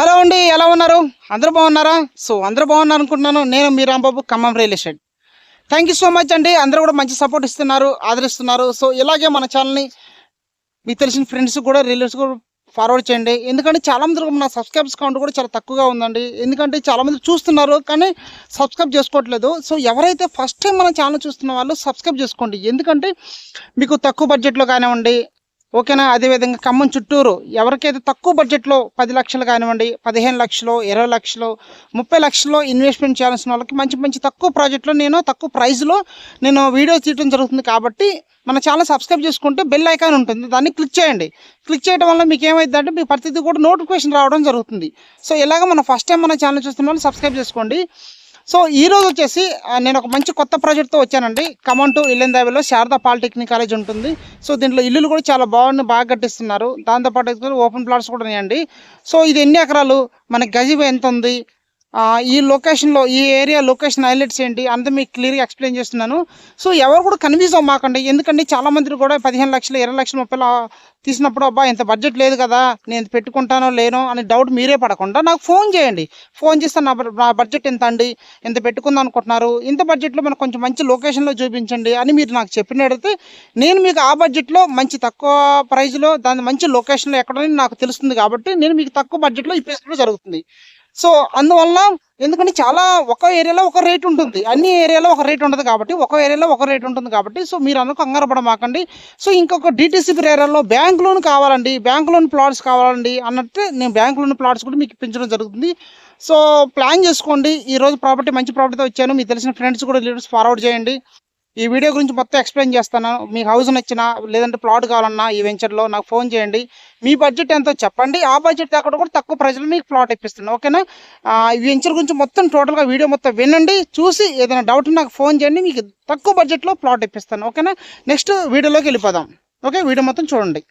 Hello అండి ఎలా ఉన్నారు? అందరూ బాగున్నారా? సో అందరూ బాగున్నారు అనుకుంటున్నాను నేను మీ Rambabu Khammam real estate. Thank you so much అండి. అందరూ కూడా మంచి సపోర్ట్ ఇస్తున్నారు ఆదరిస్తున్నారు. సో ఇలాగే మన ఛానల్ని మీకు తెలిసిన ఫ్రెండ్స్ కూడా రిలేటివ్స్ కూడా ఫార్వర్డ్ చేయండి. ఎందుకంటే చాలామంది నా మన సబ్స్క్రైబ్స్ కౌంట్ కూడా చాలా తక్కువగా ఉందండి. ఎందుకంటే చాలామంది చూస్తున్నారు కానీ సబ్స్క్రైబ్ చేసుకోవట్లేదు. సో ఎవరైతే ఫస్ట్ టైం మన ఛానల్ చూస్తున్న వాళ్ళు సబ్స్క్రైబ్ చేసుకోండి. ఎందుకంటే మీకు తక్కువ బడ్జెట్లో కానివ్వండి ఓకేనా? అదేవిధంగా ఖమ్మం చుట్టూరు ఎవరికైతే తక్కువ బడ్జెట్లో పది లక్షలు కానివ్వండి పదిహేను లక్షలు ఇరవై లక్షలు ముప్పై లక్షల్లో ఇన్వెస్ట్మెంట్ చేయాల్సిన వాళ్ళకి మంచి మంచి తక్కువ ప్రాజెక్ట్లో నేను తక్కువ ప్రైస్లో నేను వీడియోస్ తీయడం జరుగుతుంది కాబట్టి మన ఛానల్ సబ్స్క్రైబ్ చేసుకుంటే బెల్ ఐకాన్ ఉంటుంది. దాన్ని క్లిక్ చేయండి. క్లిక్ చేయడం వల్ల మీకు ఏమైందంటే మీ ప్రతిదీ కూడా నోటిఫికేషన్ రావడం జరుగుతుంది. సో ఇలాగ మన ఫస్ట్ టైం మన ఛానల్ చూస్తున్న వాళ్ళు సబ్స్క్రైబ్ చేసుకోండి. సో ఈ రోజు వచ్చేసి నేను ఒక మంచి కొత్త ప్రాజెక్ట్తో వచ్చానండి. ఖమ్మం టు ఇల్లెందావిలో శారదా పాలిటెక్నిక్ కాలేజ్ ఉంటుంది. సో దీంట్లో ఇల్లులు కూడా చాలా బాగుంది బాగా కట్టిస్తున్నారు. దాంతోపాటు ఓపెన్ ప్లాట్స్ కూడా ఉన్నాయండి. సో ఇది ఎన్ని ఎకరాలు? మన గజిబ ఎంత ఉంది? ఈ లొకేషన్లో ఈ ఏరియా లొకేషన్ హైలైట్స్ ఏంటి? అంతా మీకు క్లియర్గా ఎక్స్ప్లెయిన్ చేస్తున్నాను. సో ఎవరు కూడా కన్ఫ్యూజ్ అవ్వమాకండి. ఎందుకంటే చాలా మంది కూడా పదిహేను లక్షలు ఇరవై లక్షలు ముప్పై తీసినప్పుడు అబ్బా ఇంత బడ్జెట్ లేదు కదా నేను పెట్టుకుంటానో లేనో అనే డౌట్ మీరే పడకుండా నాకు ఫోన్ చేయండి. ఫోన్ చేస్తే నా నా బడ్జెట్ ఎంత అండి? ఎంత పెట్టుకుందాం అనుకుంటున్నారు? ఇంత బడ్జెట్లో మనకు కొంచెం మంచి లొకేషన్లో చూపించండి అని మీరు నాకు చెప్పినట్టయితే నేను మీకు ఆ బడ్జెట్లో మంచి తక్కువ ప్రైస్లో దాని మంచి లొకేషన్లో ఎక్కడని నాకు తెలుస్తుంది కాబట్టి నేను మీకు తక్కువ బడ్జెట్లో ఇప్పించడం జరుగుతుంది. సో అందువల్ల ఎందుకంటే చాలా ఒక ఏరియాలో ఒక రేట్ ఉంటుంది. అన్ని ఏరియాలో ఒక రేట్ ఉంటుంది కాబట్టి ఒక ఏరియాలో ఒక రేట్ ఉంటుంది కాబట్టి సో మీరు అందరూ కంగారు పడమాకండి. సో ఇంకొక డిటీసీపీ ఏరియాలో బ్యాంక్ లోన్ కావాలండి. బ్యాంక్ లోన్ ప్లాట్స్ కావాలండి అన్నట్టు నేను బ్యాంక్ లోన్ ప్లాట్స్ కూడా మీకు ఇప్పించడం జరుగుతుంది. సో ప్లాన్ చేసుకోండి. ఈ రోజు ప్రాపర్టీ మంచి ప్రాపర్టీతో వచ్చాను మీకు తెలిసిన ఫ్రెండ్స్ కూడా లీడర్స్ ఫార్వర్డ్ చేయండి. ఈ వీడియో గురించి మొత్తం ఎక్స్ప్లెయిన్ చేస్తాను. మీకు హౌస్ నచ్చినా లేదంటే ప్లాట్ కావాలన్నా ఈ వెంచర్లో నాకు ఫోన్ చేయండి. మీ బడ్జెట్ ఎంతో చెప్పండి. ఆ బడ్జెట్ అక్కడ కూడా తక్కువ ప్రజలు మీకు ప్లాట్ ఇప్పిస్తాను ఓకేనా ఈ వెంచర్ గురించి మొత్తం టోటల్గా వీడియో మొత్తం వినండి. చూసి ఏదైనా డౌట్ నాకు ఫోన్ చేయండి. మీకు తక్కువ బడ్జెట్లో ప్లాట్ ఇప్పిస్తాను. ఓకేనా నెక్స్ట్ వీడియోలోకి వెళ్ళిపోదాం. ఓకే వీడియో మొత్తం చూడండి.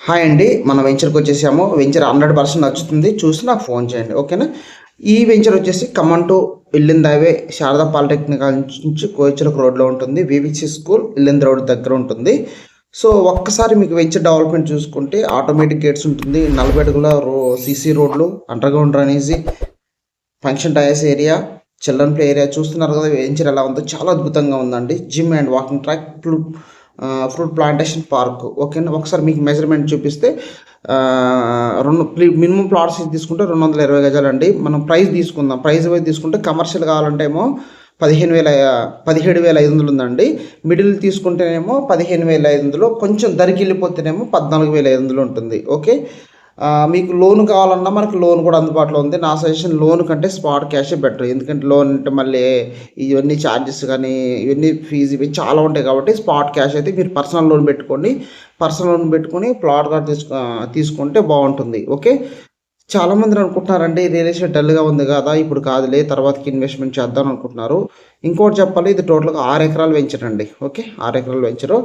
హాయ్ అండి. మన వెంచర్కి వచ్చేసాము. వెంచర్ హండ్రెడ్ పర్సెంట్ నచ్చుతుంది. చూసి నాకు ఫోన్ చేయండి. ఓకేనా ఈ వెంచర్ వచ్చేసి Khammam to Yellandu highway Sharada polytechnic నుంచి కోయిచలకు రోడ్లో ఉంటుంది. వివిసి స్కూల్ ఇల్లింద్ రోడ్ దగ్గర ఉంటుంది. సో ఒక్కసారి మీకు వెంచర్ డెవలప్మెంట్ చూసుకుంటే ఆటోమేటిక్ గేట్స్ ఉంటుంది. నలభై అడుగుల రో సీసీ రోడ్లు under ground function tyres area children play area చూస్తున్నారు కదా వెంచర్ ఎలా ఉందో. చాలా అద్భుతంగా ఉందండి. Gym and walking track fruit plantation park ఓకేనా? ఒకసారి మీకు మెజర్మెంట్ చూపిస్తే రెండు మినిమం ప్లాట్స్ తీసుకుంటే రెండు వందల ఇరవై గజాలండి మనం ప్రైస్ తీసుకుందాం. ప్రైస్ వైజ్ తీసుకుంటే కమర్షియల్ కావాలంటే ఏమో పదిహేను వేల పదిహేడు వేల ఐదు వందలు ఉందండి. మిడిల్ తీసుకుంటేనేమో పదిహేను వేల ఐదు వందలు. కొంచెం ధరికి వెళ్ళిపోతేనేమో పద్నాలుగు వేల ఐదు వందలు ఉంటుంది. ఓకే? మీకు లోన్ కావాలన్నా మనకు లోన్ కూడా అందుబాటులో ఉంది. నా సజెషన్ లోన్ కంటే స్పాట్ క్యాషే బెటర్. ఎందుకంటే లోన్ అంటే మళ్ళీ ఇవన్నీ ఛార్జెస్ కానీ ఇవన్నీ ఫీజు ఇవి చాలా ఉంటాయి కాబట్టి స్పాట్ క్యాష్ అయితే మీరు పర్సనల్ లోన్ పెట్టుకోండి. పర్సనల్ లోన్ పెట్టుకొని ప్లాట్ కార్డ్ తీసుకు తీసుకుంటే బాగుంటుంది. ఓకే? చాలా మంది అనుకుంటున్నారండి రియల్ ఎస్టేట్ డల్గా ఉంది కదా ఇప్పుడు కాదులే తర్వాతకి ఇన్వెస్ట్మెంట్ చేద్దాం అనుకుంటున్నారు. ఇంకోటి చెప్పాలి ఇది టోటల్గా ఆరు ఎకరాలు వెంచరండి ఓకే? ఆరు ఎకరాలు వెంచరు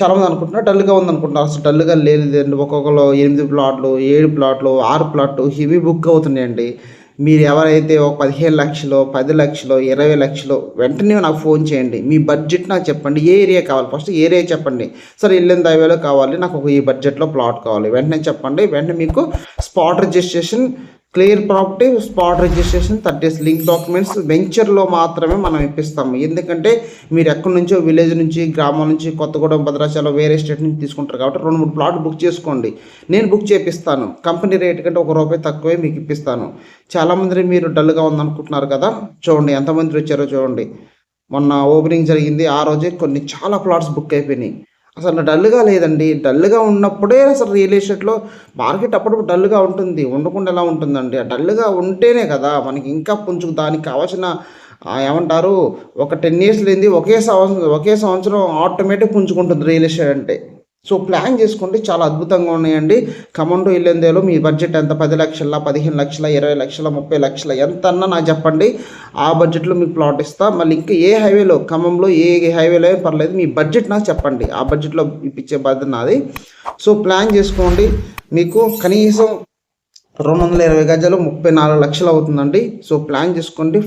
చాలామంది అనుకుంటున్నారు డల్గా ఉందనుకుంటున్నారు అసలు డల్గా లేదండి ఒక్కొక్కరు ఎనిమిది ప్లాట్లు ఏడు ప్లాట్లు ఆరు ప్లాట్లు ఇవి బుక్ అవుతున్నాయండి. మీరు ఎవరైతే ఒక పదిహేను లక్షలు పది లక్షలు ఇరవై లక్షలు వెంటనే నాకు ఫోన్ చేయండి. మీ బడ్జెట్ నాకు చెప్పండి. ఏ ఏరియా కావాలి? ఫస్ట్ ఏరియా చెప్పండి. సరే ఇల్లు హైవేలో కావాలి నాకు ఒక ఈ బడ్జెట్లో ప్లాట్ కావాలి. వెంటనే చెప్పండి. వెంటనే మీకు spot registration clear property spot registration thirty link documents వెంచర్లో మాత్రమే మనం ఇప్పిస్తాము. ఎందుకంటే మీరు ఎక్కడి నుంచో విలేజ్ నుంచి గ్రామం నుంచి కొత్తగూడెం భద్రాచలం వేరే స్టేట్ నుంచి తీసుకుంటారు కాబట్టి రెండు మూడు ప్లాట్ బుక్ చేసుకోండి. నేను బుక్ చేపిస్తాను. కంపెనీ రేట్ కంటే ఒక రూపాయి తక్కువే మీకు ఇప్పిస్తాను. చాలామంది మీరు డల్గా ఉందనుకుంటున్నారు కదా? చూడండి ఎంతమంది వచ్చారో చూడండి. మొన్న ఓపెనింగ్ జరిగింది. ఆ రోజే కొన్ని చాలా ప్లాట్స్ బుక్ అయిపోయినాయి. అసలు డల్గా లేదండి. డల్గా ఉన్నప్పుడే అసలు రియల్ ఎస్టేట్లో మార్కెట్ అప్పుడప్పుడు డల్గా ఉంటుంది. ఉండకుండా ఎలా ఉంటుందండి? ఆ డల్గా ఉంటేనే కదా మనకి ఇంకా కొంచెం దానికి కావాల్సిన ఏమంటారు ఒక టెన్ ఇయర్స్ లేనిది ఒకే సంవత్సరం ఒకే సంవత్సరం ఆటోమేటిక్ పుంజుకుంటుంది రియల్ ఎస్టేట్ అంటే. సో ప్లాన్ చేసుకుంటే చాలా అద్భుతంగా ఉన్నాయండి. కమంటో ఇల్లేందేలో మీ బడ్జెట్ ఎంత? పది లక్షల పదిహేను లక్షల ఇరవై లక్షల ముప్పై లక్షల? ఎంత అన్నా నాకు చెప్పండి. ఆ బడ్జెట్లో మీకు ప్లాట్ ఇస్తా. మళ్ళీ ఇంకా ఏ హైవేలో ఖమ్మంలో ఏ హైవేలో పర్లేదు మీ బడ్జెట్ నాకు చెప్పండి. ఆ బడ్జెట్లో ఇప్పించే బాధ్యత నాది. సో ప్లాన్ చేసుకోండి. మీకు కనీసం రెండు వందల ఇరవై గజాలు ముప్పై నాలుగు లక్షలు అవుతుందండి. సో ప్లాన్ చేసుకోండి.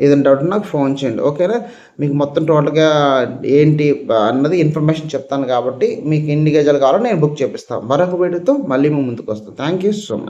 ఏదైనా డౌట్ నాకు ఫోన్ చేయండి. ఓకేనా మీకు మొత్తం టోటల్గా ఏంటి అన్నది ఇన్ఫర్మేషన్ చెప్తాను కాబట్టి మీకు ఎన్ని గజాలు కావాలో నేను బుక్ చేపిస్తాను. మరొక వీడియోతో మళ్ళీ మేము ముందుకు వస్తాను. Thank you so much